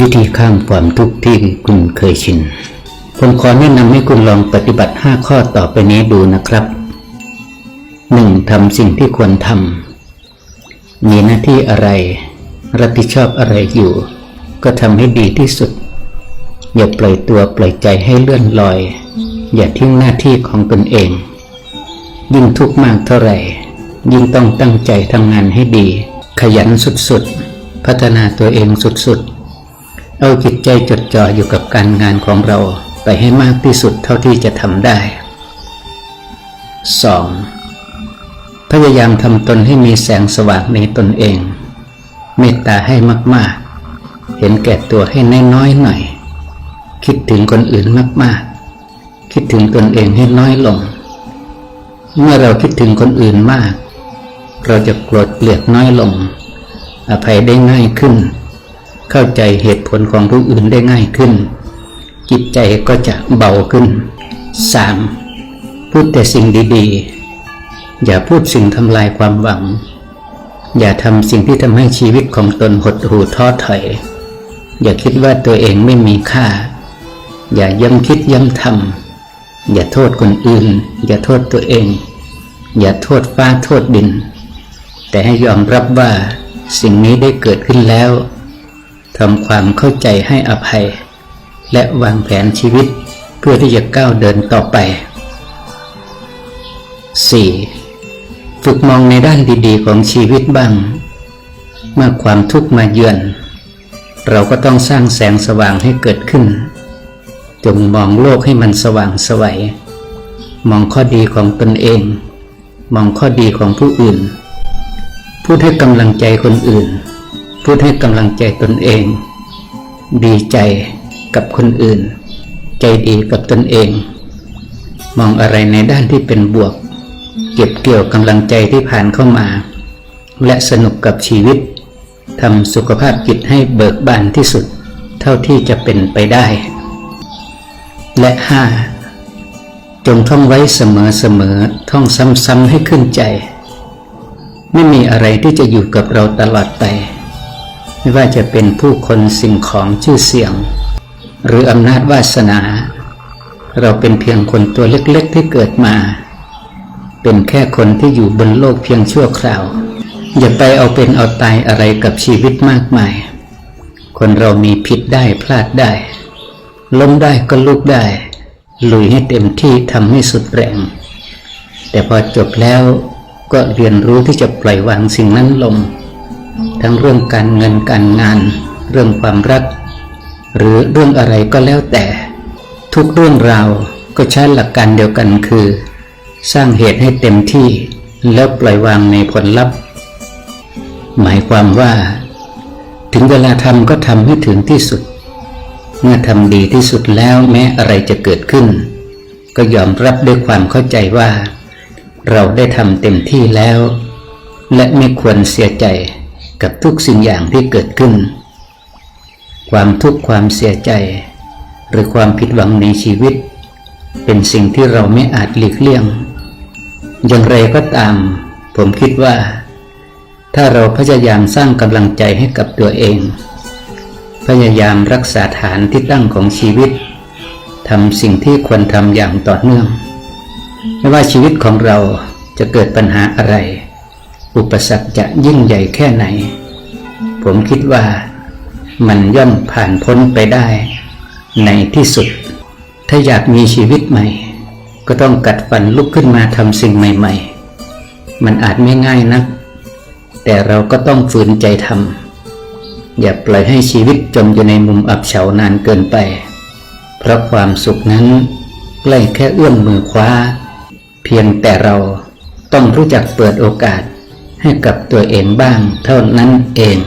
วิธีข้ามความทุกข์ที่คุณเคยชิน ผมขอแนะนำให้คุณลองปฏิบัติ 5 ข้อต่อไปนี้ดูนะครับ 1. ทำสิ่งที่ควรทำ มีหน้าที่อะไร รับผิดชอบอะไรอยู่ ก็ทำให้ดีที่สุด อย่าปล่อยตัวปล่อยใจให้เลื่อนลอย อย่าทิ้งหน้าที่ของตนเอง ยิ่งทุกข์มากเท่าไหร่ ยิ่งต้องตั้งใจทำงานให้ดี ขยันสุดๆ พัฒนาตัวเองสุดๆ เอาจิตใจจดจ่ออยู่กับการงานของเราไปให้มากที่สุดเท่าที่จะทำได้ 2. พยายามทำตนให้มีแสงสว่างในตนเอง เมตตาให้มากๆ เห็นแก่ตัวให้น้อยๆหน่อย คิดถึงคนอื่นมากๆ คิดถึงตนเองให้น้อยลง เมื่อเราคิดถึงคนอื่นมาก เราจะโกรธเกลียดน้อยลง อภัยได้ง่ายขึ้น เข้าใจเหตุ ลของผู้อื่นได้ง่ายขึ้น จิตใจก็จะเบาขึ้น 3. พูดแต่สิ่งดีๆ อย่าพูดสิ่งทำลายความหวัง อย่าทำสิ่งที่ทำให้ชีวิตของตนหดหู่ท้อถอย อย่าคิดว่าตัวเองไม่มีค่า อย่าย้ำคิดย้ำทำอย่าโทษคนอื่น อย่าโทษตัวเอง อย่าโทษฟ้าโทษดิน แต่ให้ยอมรับว่าสิ่งนี้ได้เกิดขึ้นแล้ว ทำความเข้าใจให้อภัย และวางแผนชีวิตเพื่อที่จะก้าวเดินต่อไป 4. ฝึกมองในด้านดีๆของชีวิตบ้าง เมื่อความทุกข์มาเยือน เราก็ต้องสร้างแสงสว่างให้เกิดขึ้น จงมองโลกให้มันสว่างสวัย มองข้อดีของตนเอง มองข้อดีของผู้อื่น พูดให้กำลังใจคนอื่น พูดให้กำลังใจตนเอง ดีใจกับคนอื่น ใจดีกับตนเอง มองอะไรในด้านที่เป็นบวก เก็บเกี่ยวกำลังใจที่ผ่านเข้ามา และสนุกกับชีวิตทำสุขภาพจิตให้เบิกบานที่สุด เท่าที่จะเป็นไปได้ และห้าจงท่องไว้เสมอๆท่องซ้ำๆให้ขึ้นใจ ไม่มีอะไรที่จะอยู่กับเราตลอดไป ไม่ว่าจะเป็นผู้คนสิ่งของชื่อเสียง หรืออำนาจวาสนา เราเป็นเพียงคนตัวเล็กๆที่เกิดมา เป็นแค่คนที่อยู่บนโลกเพียงชั่วคราว อย่าไปเอาเป็นเอาตายอะไรกับชีวิตมากมาย คนเรามีผิดได้พลาดได้ ล้มได้ก็ลุกได้ ลุยให้เต็มที่ทำให้สุดแรงแต่พอจบแล้วก็เรียนรู้ที่จะปล่อยวางสิ่งนั้นลง ทั้งเรื่องการเงินการงาน เรื่องความรัก หรือเรื่องอะไรก็แล้วแต่ ทุกเรื่องราวก็ใช้หลักการเดียวกันคือ สร้างเหตุให้เต็มที่แล้วปล่อยวางในผลลัพธ์ หมายความว่า ถึงเวลาทำก็ทำให้ถึงที่สุด เมื่อทำดีที่สุดแล้วแม้อะไรจะเกิดขึ้น ก็ยอมรับด้วยความเข้าใจว่า เราได้ทำเต็มที่แล้ว และไม่ควรเสียใจ กับทุกสิ่งอย่างที่เกิดขึ้น ความทุกข์ความเสียใจ หรือความผิดหวังในชีวิต เป็นสิ่งที่เราไม่อาจหลีกเลี่ยง อย่างไรก็ตาม ผมคิดว่า ถ้าเราพยายามสร้างกำลังใจให้กับตัวเอง พยายามรักษาฐานที่ตั้งของชีวิตทำสิ่งที่ควรทำอย่างต่อเนื่อง ไม่ว่าชีวิตของเราจะเกิดปัญหาอะไร อุปสรรคจะยิ่งใหญ่แค่ไหน ผมคิดว่ามันย่อมผ่านพ้นไปได้ ในที่สุด ถ้าอยากมีชีวิตใหม่ ก็ต้องกัดฟันลุกขึ้นมาทำสิ่งใหม่ ๆ มันอาจไม่ง่ายนัก แต่เราก็ต้องฝืนใจทำอย่าปล่อยให้ชีวิตจมอยู่ในมุมอับเฉานานเกินไป เพราะความสุขนั้นใกล้แค่เอื้อมมือคว้า เพียงแต่เราต้องรู้จักเปิดโอกาส ให้กับตัวเองบ้างเท่านั้นเอง